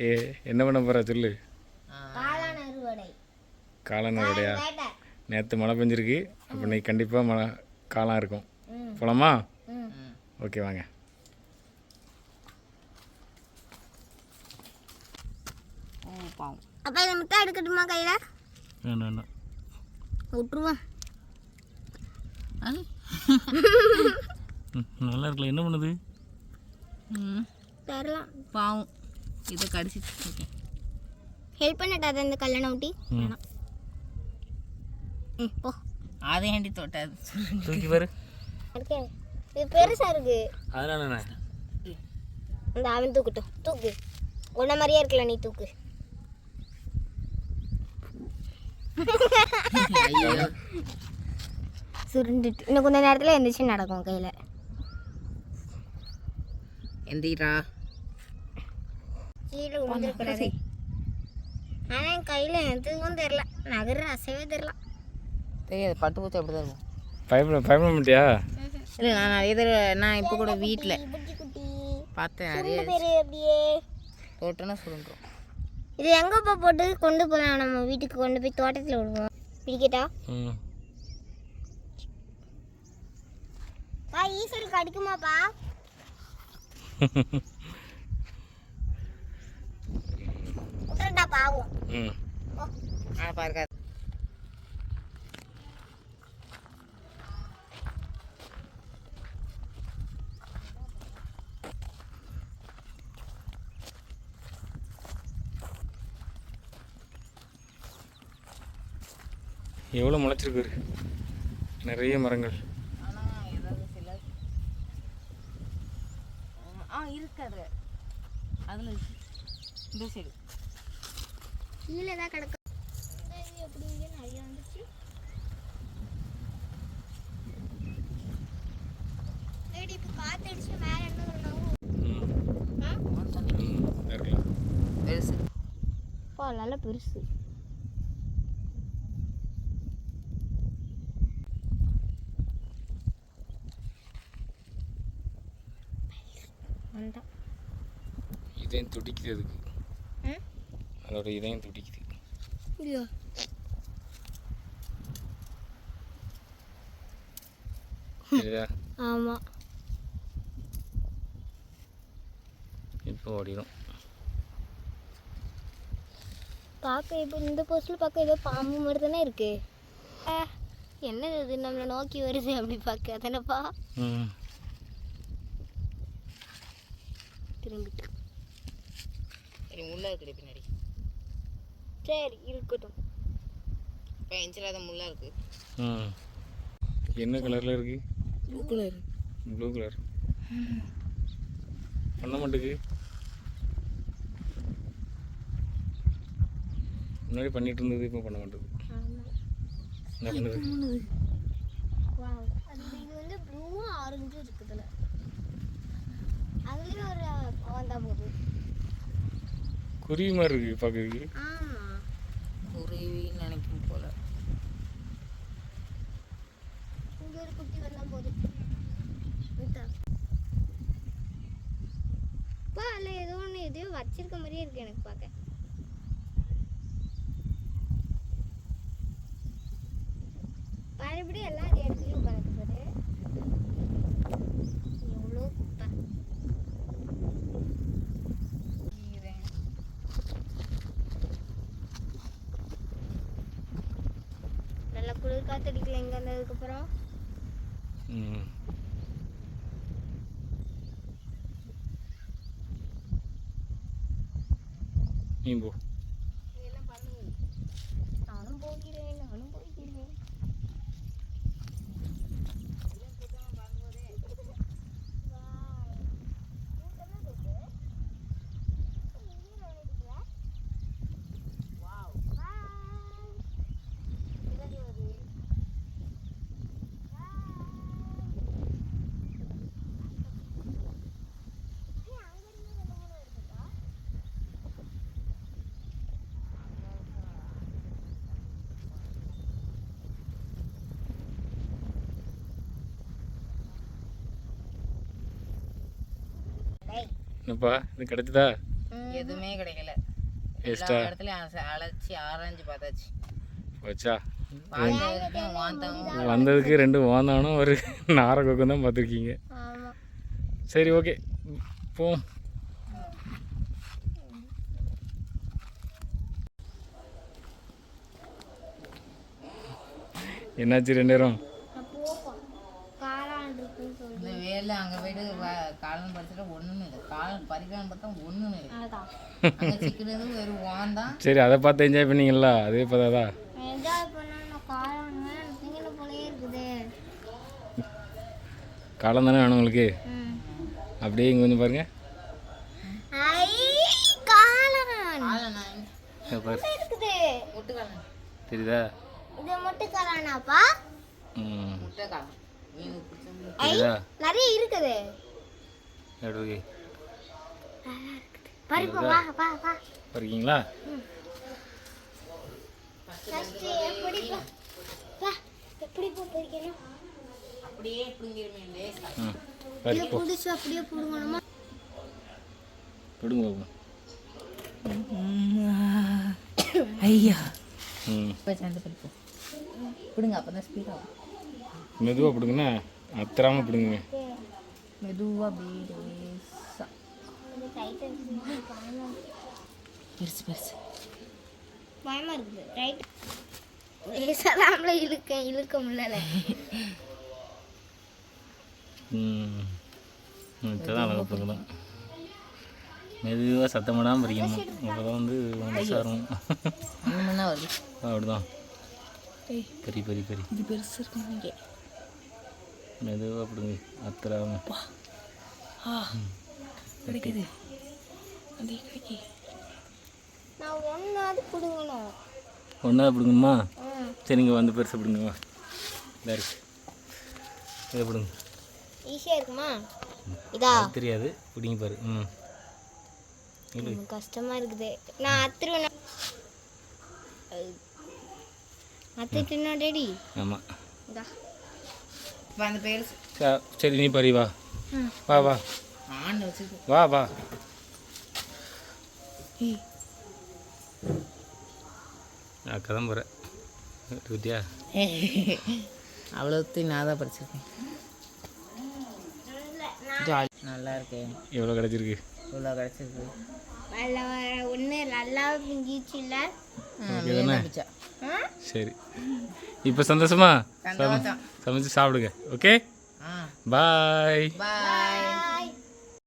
ஏ என்ன பண்ண போகிறா சொல்லு? காளான் அறுவடை காளான் உடையா கேட்டேன் நேற்று மழை பெஞ்சிருக்கு. அப்போ இன்னைக்கு கண்டிப்பாக மழை காளான் இருக்கும். ம். போலாமா? ம். ஓகே வாங்க. ஓ பாவம் அப்போ இதை முட்டை எடுக்கட்டுமா கையில்? வேண்டாம் வேண்டாம் விட்டுருவான் நல்லா இருக்குல்ல என்ன பண்ணுது? ம். தரலாம். பாவம். இதை கடிச்சிட்டு ஹெல்ப் பண்ணட்டாத இந்த கல்யாணம் ஊட்டி? ம். ம் போ. அதை ஏண்டி தொட்டாது தூக்கி பாரு. இது பெருசாக இருக்கு. அதனால இந்த அவன் தூக்கட்டும். தூக்கு. உன்ன மாதிரியே இருக்கல நீ தூக்கு. ஐயோ சுருண்டுட்டு. இன்னும் கொஞ்ச நேரத்தில் எந்திரிச்சு நடக்கும் கையில். எந்திரா. கீழே விழுந்துருக்கூடாது ஆனால் என் கையில் எதுவும் தெரில நகர அசைவே தெரில தெரியாது பட்டு பூச்சி அப்படி தான் இருக்கும். பயப்பட பயப்பட மாட்டியா? இல்லை நான் நிறைய தடவை நான் இப்போ கூட வீட்டில் பார்த்தேன் நிறைய அப்படியே. தோட்டம்னா இது எங்கப்பா போட்டு கொண்டு போகலாம் நம்ம வீட்டுக்கு கொண்டு போய் தோட்டத்தில் விடுவோம். பிடிக்கட்டா? பா ஈசல் கடிக்குமாப்பா பாவம். ம். ஆனால் பாருக்கா எவ்வளோ முளைச்சிருக்கு. நிறைய மரங்கள். ஆ இருக்காது அதில் இந்த சைடு. கீழே தான் கிடக்கும் எப்படி இங்கே நிறைய வந்துச்சு. இப்போ காற்று அடிச்சு மேலே என்ன பெருசு. அப்பா நல்லா பெருசு. வந்தான் இதயம் ம் அதோட இதயம் துடிக்குது சரியா ஆமாம் இப்போ ஓடிடும் பார்க்க இப்போ இந்த போஸ்டில் பார்க்க ஏதோ பாம்பு மாதிரி தானே இருக்கு. என்னது இது? நம்மளை நோக்கி வருது அப்படி பார்க்க அதானப்பா? ம். திரும்பிட்டு. சரி முள்ளா இருக்குடி பின்னாடி. சரி இருக்கட்டும். இப்போ இன்ச்சில் முள்ளா இருக்கு. ம் என்ன கலரில் இருக்கு? ப்ளூ கலர் ப்ளூ கலர் பண்ண மாட்டுக்கு. முன்னாடி பண்ணிட்டு இருந்தது இப்போ பண்ண மாட்டேது என்ன பண்ணுது? வாவ் அது இது வந்து ப்ளூவும் ஆரஞ்சும் இருக்குதுல அதுலேயும் ஒரு வந்தா போகுது குருவி மாதிரி இருக்கு பார்க்கறதுக்கு ஆமாம் குருவின்னு நினைக்கும் போல இங்கே ஒரு குட்டி வந்தா போகுது இந்தா. அப்பா அதில் ஏதோ ஒன்று எதையோ வச்சிருக்க மாதிரியே இருக்கு எனக்கு பார்க்க. மறுபடியும் எல்லா இடத்துலையும் இடத்துலயும் உட்காந்து எவ்வளோ குப்பை நல்லா குளிர் காத்தடிக்கல இங்கே வந்ததுக்கப்புறம் ம். நீ என்னப்பா இது கிடைச்சதா? எதுவுமே கிடைக்கல. எஸ்டா எல்லா இடத்துலயும் அலசி- அலைச்சி ஆராய்ஞ்சு பார்த்தாச்சு. வாந்தம் வந்ததுக்கு ரெண்டு ஓந்தானும் ஒரு நாரகோக்கம் தான் பார்த்துருக்கீங்க. சரி ஓகே. போவோம் என்னாச்சு ரெண்டு பேரும் போப்போம் காளான் இருக்குன்னு சொல்லி இந்த வ- காலம் படிச்சுட்டு ஒன்றுமே இல்லை. காலம் பறிக்கலாம்னு பார்த்தா ஒன்றுமே இல்லை. சிக்கினது வெறும் வாந்தான் சரி அதை பார்த்து என்ஜாய் பண்ணீங்களா? அதே இருக்குது. காலம் தானே வேணும் உங்களுக்கு? அப்படியே இங்கே கொஞ்சம் பாருங்க. தெரியுதா? இது மட்டும் காளானாப்பா நிறைய இருக்குது. எப்படி பறிப்போம் வா வா வா. இருக்கீங்களா ஃபர்ஸ்ட் எப்படி போ வா எப்படி போ பறிக்கணும் அப்படியே லேசா இதை பிடிச்சி பிடுங்கணுமா? ஐயா. ம். இப்போ சேர்ந்து பிடுங்க ஸ்பீடாகும் மெதுவாக பிடுங்கண்ணா அத்தராமல் பிடுங்குங்க. மெதுவாக பெருசு பெருசு. பயமா இருக்குது. ரைட் லேசாதாம்ல இழுக்க இழுக்க முடியல ம். இப்போதான் அழகாக பிடுங்கலாம். மெதுவாக சத்தம் போடாமல் பறிக்கணும் அப்போ தான் வந்து சாரும். அப்படிதான். பெரிய பெரிய பெரிய இது பெருசு இருக்கு மெதுவாக பிடுங்க அத்தராமல் கிடைக்குது. அது கிடைக்கி. நான் ஒன்றாவது பிடுங்கணும். ஒன்றா பிடுங்கணுமா? ம் சரி நீங்கள் வந்து பெருசாக பிடுங்க வா. இதா இருக்கு இதை பிடுங்க. ஈஸியாக இருக்குமா? இதா? தெரியாது. பிடிங்க பாரு. ம். இழு ம், கஷ்டமா இருக்குது. நான் அத்துருவேன். அத்துட்டுனா டேடி ஆமாம் இதா பெருசு சரி நீ பறி வா. வா வா. வா வா. தான் போகிறேன் இருக்கியா அவ்வளோத்தையும் நான் தான் படிச்சிருக்கேன். நல்லா இருக்கு எவ்வளோ கிடச்சிருக்கு? இவ்வளோ கிடச்சிருக்கு. நல்ல ஒன்று நல்லா சரி. இப்போ சந்தோஷமா? சந்தோஷம். சமைச்சு சாப்பிடுங்க. ஓகே? ஆ. பாய். பாய்.